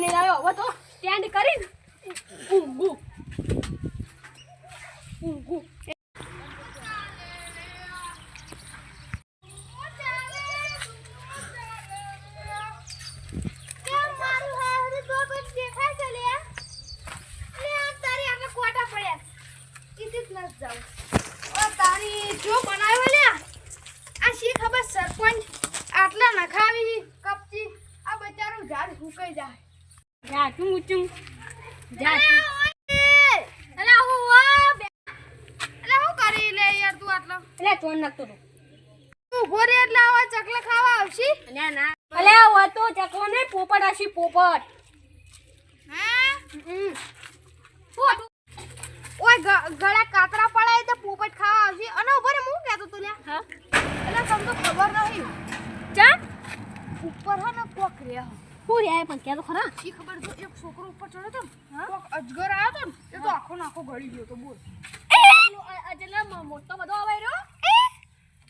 Time નહીં હવે તો સ્ટેન્ડ કરીને ઊંઘું. ઊંઘું. જા અલા હું વા બે- અલા હું કરી લે યાર તું આટલો? એટલે ચોન નાખતો તો તું ગોરી એટલે આવા ચકલા ખાવા આવશી. ના ના. અલે આ તો ચકલો ને પોપટ આશી પોપટ. હા? હમ. ઓય ગળા કાતરા પડાય તો પોપટ ખાવા આવશે. અને ઊભો રે હું કહેતો તું લ્યા. હા. એટલે તમને ખબર નહીં. ચા? ઉપર હ ને કોક રે હું રે પણ કે તો ખરા. ઈ ખબર તો એક છોકરો ઉપર ચડ્યો તો કોક અજગર આવ્યો તો એ તો આખો નાખો ગળી ગયો તો બોલ. એટલે મોટો બધો આવે રહ્યો.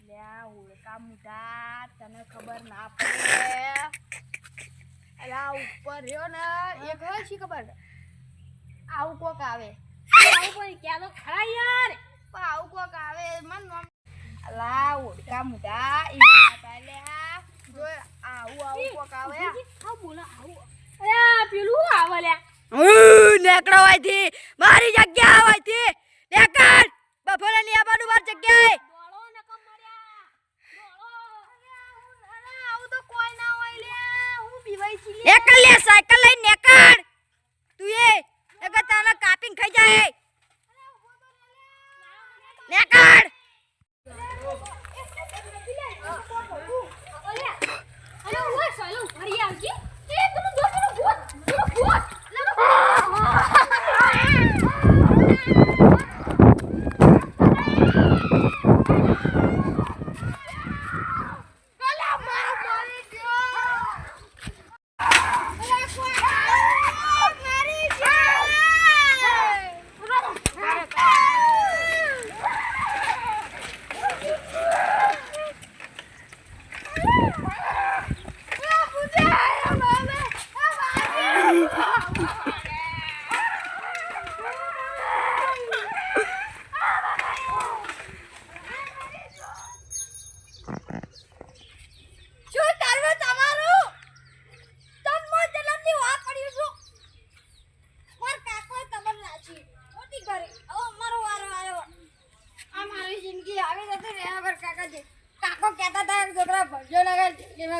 લ્યા ઓળકા મુટા તને ખબર ના પડે. અલા ઉપર રહ્યો ને એક હોય છે ખબર? આવું કોક આવે. આવું કોઈ કે તો ખરા યાર. પણ આવું કોક આવે મન નોમ અલા ઓળકા મુટા ઈ માતા જો આવું આવું કોક આવે હા બોલા આવું અરે આ પેલું આવે લે નેકડો હોયથી મારી જગ્યા હોયથી નેકડ બફોરે ની આવવાનું મારી જગ્યાએ દોડો ને કમ મર્યા અલા આવું તો કોઈ ના હોય લ્યા હું પીવાય છી લ્યા. નેકડ લે સાયકલ લઈને નેકડ તું એ નકર તારે કાપીને ખાઈ જાય નેકડ અરે ઓય સાલો ફરી આવજી એ પેલું જો પેલું ભૂત પેલું ભૂત અલા મારો મારી ગયો અલા કોઈ આવ્યો, મારી શું કરવું તમારું તન્મો જન્મથી વા પડ્યું છું માર કાકોએ તમન નાચી મોટી કરી હવે મારો વારો આવ્યો આ મારી જિંદગી આવી જતી ને હવે કાકાજી કાકો કહેતા હતા કે છોકરા ભરજો લાગે કે મેં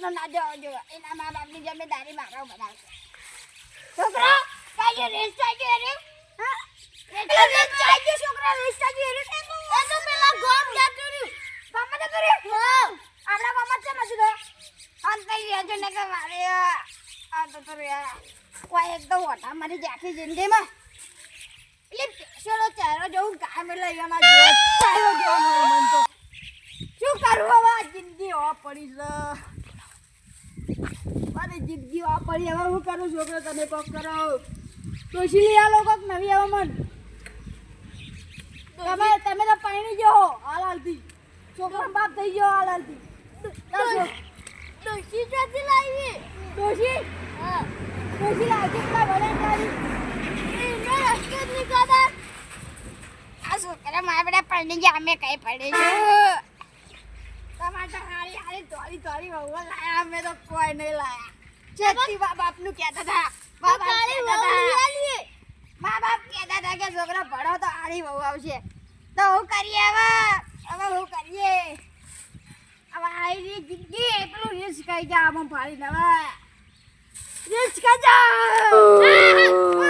છોકરાનો ના જવા જોવા એના મા બાપની જમીનદારી મારા ઉપર આવશે છોકરા કાજે રેસ ચાલજો રે હા રેસ ચાલજો છોકરા રેસ ચાલજો રે એ તો પેલા ગોમ કર્યું ગામમાં તો કર્યું હા આપણા ગામમાં છે નથી તો આમ કઈ રહેજો ને કે મારે આ તો તો રે કોઈ એક તો ઓટા મારી આખી જિંદગીમાં એટલે પેશોનો ચહેરો જોઉં કામે લઈ ગયો જો ચાલ્યો ગયો મન તો શું કરવું હવે જિંદગી હવા પડી છે મારી જિંદગી વાપરી હવે હું કરું છોકરો તમે કોક કરો. ડોશી લઈ આલો કોક નવી આવો મન તમે તમે તો પાણી જો હાલ હાલથી. છોકરો બાપ થઈ ગયો હાલ હાલથી. ડોશી ક્યાંથી લાવી? ડોશી? હા. ડોશી લાવી કેટલા ભલે તારી એનો રસ્તો જ નીકળતા આ છોકરા મારા બધા પડી ગયા અમે કઈ પડી છું. લાયા અમે તો કોઈ નહીં લાયા. જેથી મા બાપનું કહેતા હતા. મા બાપ કહેતા હતા. મા બાપ કહેતા હતા કે છોકરા ભણો તો હારી વહુ આવશે. તો હું કરીએ હવે? હવે હું કરીએ? હવે આરી જિંદગી. એટલું રિસ્ક કઈ જા આમાં ફાડીને હવે રિસ્ક જા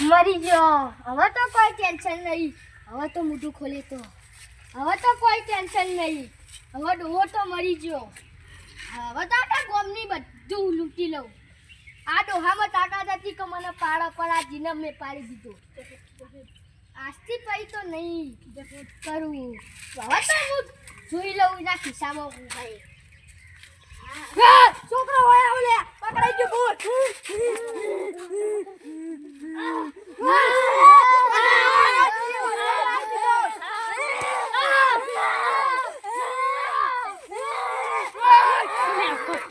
મરી ગયો. હવે તો કોઈ ટેન્શન નહીં. હવે તો મોઢું ખોલે તો. હવે તો કોઈ ટેન્શન નહીં. હવે ડોહો તો મરી ગયો. હવે તો આખા ગોમની બધું લૂંટી લઉં. આ ડોહામાં તાકાત હતી કે મને પાડો પણ જીને મેં પાડી દીધો. આજથી પછી તો નહીં કરવું હવે તો હું જોઈ લઉં એના ખિસ્સામાં ભાઈ. છોકરો હોય આવું લે પકડાઈ ગયો ભૂત આ ચાબુ કે પણ ધોઈ ના શકે આ બાબા રે મને